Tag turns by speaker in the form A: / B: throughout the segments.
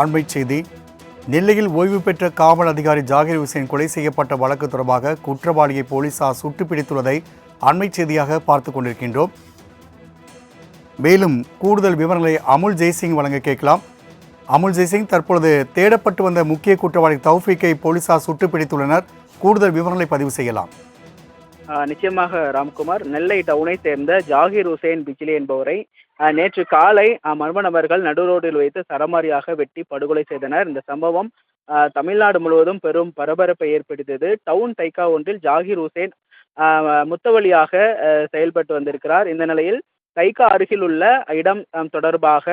A: அண்மை செய்தி. நெல்லையில் ஓய்வு பெற்ற காவல் அதிகாரி ஜாகிர் ஹுசேன் கொலை செய்யப்பட்ட வழக்கு தொடர்பாக குற்றவாளியை போலீசார் சுட்டுப்பிடித்துள்ளதை அண்மை செய்தியாக பார்த்து கொண்டிருக்கின்றோம். மேலும் கூடுதல் விவரங்களை அமுல் ஜெய்சிங் வழங்க கேட்கலாம். அமுல் ஜெய்சிங் தற்பொழுது தேடப்பட்டு வந்த முக்கிய குற்றவாளி தௌஃபீக்கை போலீசார் சுட்டுப்பிடித்துள்ளனர். கூடுதல் விவரங்களை பதிவு செய்யலாம்.
B: நிச்சயமாக ராம்குமார். நெல்லை டவுனை சேர்ந்த ஜாகிர் ஹுசேன் பிஜிலி என்பவரை நேற்று காலை மர்ம நபர்கள் நடுரோட்டில் வைத்து சரமாரியாக வெட்டி படுகொலை செய்தனர். இந்த சம்பவம் தமிழ்நாடு முழுவதும் பெரும் பரபரப்பை ஏற்படுத்தியது. டவுன் தைக்கா ஒன்றில் ஜாகிர் ஹுசேன் முத்தவழியாக செயல்பட்டு வந்திருக்கிறார். இந்த நிலையில் தைக்கா அருகில் உள்ள இடம் தொடர்பாக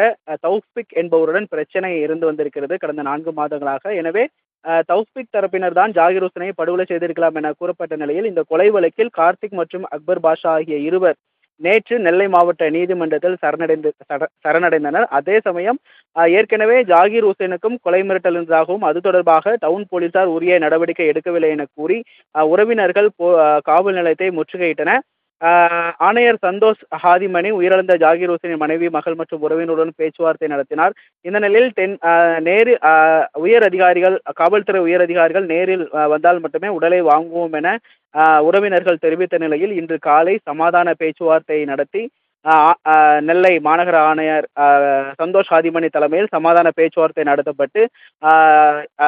B: தௌஃபிக் என்பவருடன் பிரச்சனை இருந்து வந்திருக்கிறது கடந்த நான்கு மாதங்களாக. எனவே தௌஃபிக் தரப்பினர் தான் ஜாகிர் ஹுசனை படுகொலை செய்திருக்கலாம் என கூறப்பட்ட நிலையில் இந்த கொலை வழக்கில் கார்த்திக் மற்றும் அக்பர் பாஷா ஆகிய இருவர் நேற்று நெல்லை மாவட்ட நீதிமன்றத்தில் சரணடைந்து சர- சரணடைந்தனர். அதே சமயம் ஏற்கனவே ஜாகிர் ஹுசேனுக்கும் கொலை மிரட்டல் இருந்ததாகவும் அது தொடர்பாக டவுன் போலீசார் உரிய நடவடிக்கை எடுக்கவில்லை என கூறி உறவினர்கள் போ- காவல் நிலையத்தை முற்றுகையிட்டனர். ஆணையர் சந்தோஷ் ஹாதிமணி உயிரிழந்த ஜாகிர் ஹுசேனின் மனைவி மகள் மற்றும் உறவினருடன் பேச்சுவார்த்தை நடத்தினார். இந்த நிலையில் தென் நேரு உயர் அதிகாரிகள் காவல்துறை உயர் அதிகாரிகள் நேரில் வந்தால் மட்டுமே உடலை வாங்குவோம் என உறவினர்கள் தெரிவித்த நிலையில் இன்று காலை சமாதான பேச்சுவார்த்தை நடத்தி நெல்லை மாநகர ஆணையர் சந்தோஷ் ஆதிமணி தலைமையில் சமாதான பேச்சுவார்த்தை நடத்தப்பட்டு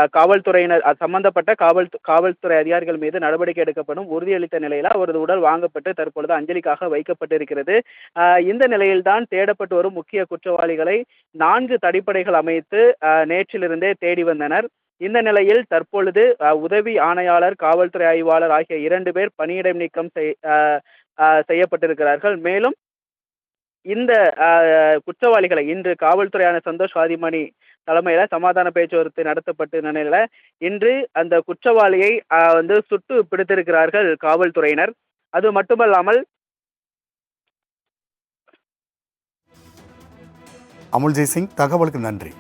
B: காவல்துறையினர் சம்பந்தப்பட்ட காவல் காவல்துறை அதிகாரிகள் மீது நடவடிக்கை எடுக்கப்படும் உறுதியளித்த நிலையில் அவரது உடல் வாங்கப்பட்டு தற்பொழுது அஞ்சலிக்காக வைக்கப்பட்டிருக்கிறது. ஆஹ் இந்த நிலையில்தான் தேடப்பட்டு வரும் முக்கிய குற்றவாளிகளை நான்கு தடிப்படைகள் அமைத்து நேற்றிலிருந்தே தேடி வந்தனர். இந்த நிலையில் தற்பொழுது உதவி ஆணையாளர் காவல்துறை ஆய்வாளர் ஆகிய இரண்டு பேர் பணியிடம் நீக்கம் செய்- செய்யப்பட்டிருக்கிறார்கள். மேலும் இந்த குற்றவாளிகளை இன்று காவல்துறையான சந்தோஷ் ஆதிமணி தலைமையில சமாதான பேச்சுவார்த்தை நடத்தப்பட்ட நிலையில இன்று அந்த குற்றவாளியை வந்து சுட்டு பிடித்திருக்கிறார்கள் காவல்துறையினர். அது மட்டுமல்லாமல்
A: அமுல்ஜி சிங் தகவலுக்கு நன்றி.